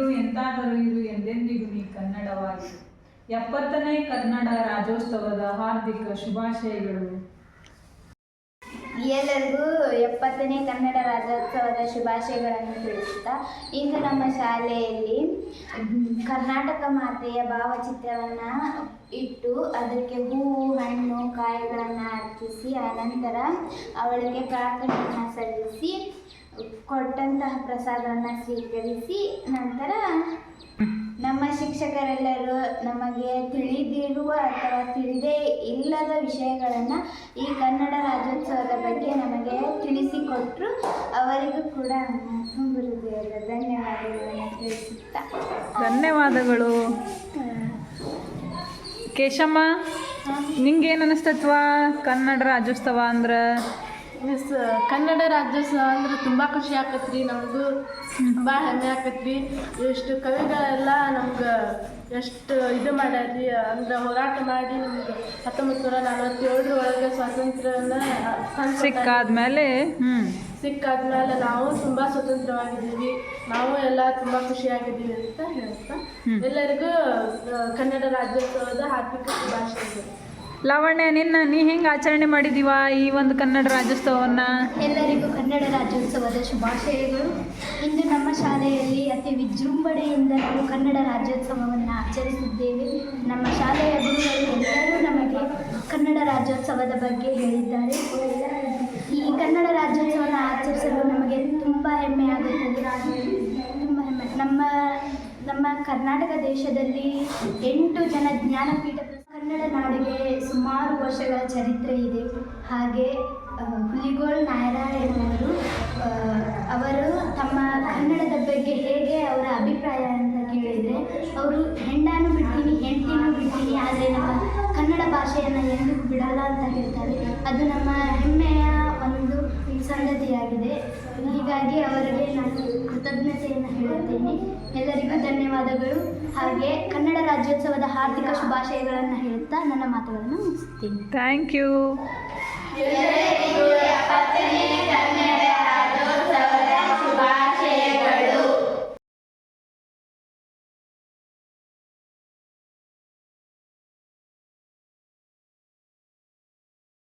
ಇರು, ಎಂತಾದರೂ ಇರು ಎಂದೆಂದಿಗೂ ನೀ ಕನ್ನಡವಾಗಿರು. ಎಪ್ಪತ್ತನೇ ಕನ್ನಡ ರಾಜ್ಯೋತ್ಸವದ ಹಾರ್ದಿಕ ಶುಭಾಶಯಗಳು. ಎಲ್ಲರಿಗೂ ಎಪ್ಪತ್ತನೇ ಕನ್ನಡ ರಾಜ್ಯೋತ್ಸವದ ಶುಭಾಶಯಗಳನ್ನು ತಿಳಿಸುತ್ತಾ, ಇಂದು ನಮ್ಮ ಶಾಲೆಯಲ್ಲಿ ಕರ್ನಾಟಕ ಮಾತೆಯ ಭಾವಚಿತ್ರವನ್ನು ಇಟ್ಟು ಅದಕ್ಕೆ ಹೂವು, ಹಣ್ಣು, ಕಾಯಿಗಳನ್ನು ಅರ್ಪಿಸಿ ಆನಂತರ ಅವಳಿಗೆ ಪ್ರಾರ್ಥನೆಯನ್ನು ಸಲ್ಲಿಸಿ ಕೊಟ್ಟಂತಹ ಪ್ರಸಾದವನ್ನು ಸ್ವೀಕರಿಸಿ ನಂತರ ನಮ್ಮ ಶಿಕ್ಷಕರೆಲ್ಲರೂ ನಮಗೆ ತಿಳಿದಿರುವ ಅಥವಾ ತಿಳಿದೇ ಇಲ್ಲದ ವಿಷಯಗಳನ್ನು ಈ ಕನ್ನಡ ರಾಜ್ಯೋತ್ಸವದ ಬಗ್ಗೆ ನಮಗೆ ತಿಳಿಸಿಕೊಟ್ಟರು ಅವರಿಗೂ ಕೂಡ ಗುರುದೇವರ ಹೃದಯದ ಧನ್ಯವಾದಗಳನ್ನು ತಿಳಿಸುತ್ತಾ. ಧನ್ಯವಾದಗಳು. ಕೇಶಮ್ಮ ನಿಂಗೇನು ಅನಿಸ್ತತ್ವ ಕನ್ನಡ ರಾಜ್ಯೋತ್ಸವ ಅಂದ್ರೆ? ಮಿಸ್ ಕನ್ನಡ ರಾಜ್ಯೋತ್ಸವ ಅಂದ್ರೆ ತುಂಬ ಖುಷಿ ಆಕತ್ರಿ ನಮಗೂ ತುಂಬಾ ಹೆಮ್ಮೆ ಆಕತ್ರಿ. ಎಷ್ಟು ಕವಿಗಳೆಲ್ಲ ನಮ್ಗೆ ಎಷ್ಟು ಇದು ಮಾಡ್ಯಾರಿ ಅಂದ್ರೆ ಹೋರಾಟ ಮಾಡಿ ನಮ್ಗೆ ಹತ್ತೊಂಬತ್ತು ನೂರ ನಲವತ್ತೇಳರ ಒಳಗೆ ಸ್ವಾತಂತ್ರ್ಯನ. ಸಿಕ್ಕಾದ್ಮೇಲೆ ಸಿಕ್ಕಾದ್ಮೇಲೆ ನಾವು ತುಂಬ ಸ್ವತಂತ್ರವಾಗಿದ್ದೀವಿ. ನಾವು ಎಲ್ಲ ತುಂಬ ಖುಷಿಯಾಗಿದ್ದೀವಿ ಅಂತ ಹೇಳ್ತಾ. ಎಲ್ಲರಿಗೂ ಕನ್ನಡ ರಾಜ್ಯೋತ್ಸವದ ಹಾರ್ದಿಕ ಶುಭಾಶಯಗಳು. ಲಾವಣ್ಯ, ನಿನ್ನ ನೀ ಹೆಂಗೆ ಆಚರಣೆ ಮಾಡಿದೀವ ಈ ಒಂದು ಕನ್ನಡ ರಾಜ್ಯೋತ್ಸವವನ್ನು? ಎಲ್ಲರಿಗೂ ಕನ್ನಡ ರಾಜ್ಯೋತ್ಸವದ ಶುಭಾಶಯಗಳು. ಇಂದು ನಮ್ಮ ಶಾಲೆಯಲ್ಲಿ ಅತಿ ವಿಜೃಂಭಣೆಯಿಂದ ನಾವು ಕನ್ನಡ ರಾಜ್ಯೋತ್ಸವವನ್ನು ಆಚರಿಸಿದ್ದೇವೆ. ನಮ್ಮ ಶಾಲೆಯ ಗುರುಗಳು ಎಲ್ಲರೂ ನಮಗೆ ಕನ್ನಡ ರಾಜ್ಯೋತ್ಸವದ ಬಗ್ಗೆ ಹೇಳಿದ್ದಾರೆ. ಈ ಕನ್ನಡ ರಾಜ್ಯೋತ್ಸವವನ್ನು ಆಚರಿಸಲು ನಮಗೆ ತುಂಬ ಹೆಮ್ಮೆ ಆಗುತ್ತದೆ. ತುಂಬ ಹೆಮ್ಮೆ. ನಮ್ಮ ನಮ್ಮ ಕರ್ನಾಟಕ ದೇಶದಲ್ಲಿ ಎಂಟು ಜನ ಜ್ಞಾನಪೀಠ ಕನ್ನಡ ನಾಡಿಗೆ ಸುಮಾರು ವರ್ಷಗಳ ಚರಿತ್ರೆ ಇದೆ. ಹಾಗೆ ಹುಲಿಗೋಳ್ ನಾರಾಯಣವರು ಆ, ಅವರು ತಮ್ಮ ಕನ್ನಡದ ಬಗ್ಗೆ ಹೇಗೆ ಅವರ ಅಭಿಪ್ರಾಯ ಅಂತ ಕೇಳಿದರೆ ಅವರು ಹೆಣ್ಣನ್ನು ಬಿಡ್ತೀನಿ ಹೆಂಡತಿನೂ ಬಿಡ್ತೀನಿ ಆದರೆ ನಮ್ಮ ಕನ್ನಡ ಭಾಷೆಯನ್ನು ಎಂದಿಗೂ ಬಿಡಲ್ಲ ಅಂತ ಹೇಳ್ತಾರೆ. ಅದು ನಮ್ಮ ಸಂಗತಿಯಾಗಿದೆ ಹೀಗಾಗಿ ಅವರಿಗೆ ನಾನು ಕೃತಜ್ಞತೆಯನ್ನು ಹೇಳುತ್ತೇನೆ. ಎಲ್ಲರಿಗೂ ಧನ್ಯವಾದಗಳು. ಹಾಗೆ ಕನ್ನಡ ರಾಜ್ಯೋತ್ಸವದ ಹಾರ್ದಿಕ ಶುಭಾಶಯಗಳನ್ನು ಹೇಳುತ್ತಾ ನನ್ನ ಮಾತುಗಳನ್ನು ಮುಗಿಸುತ್ತೇನೆ ಥ್ಯಾಂಕ್ ಯು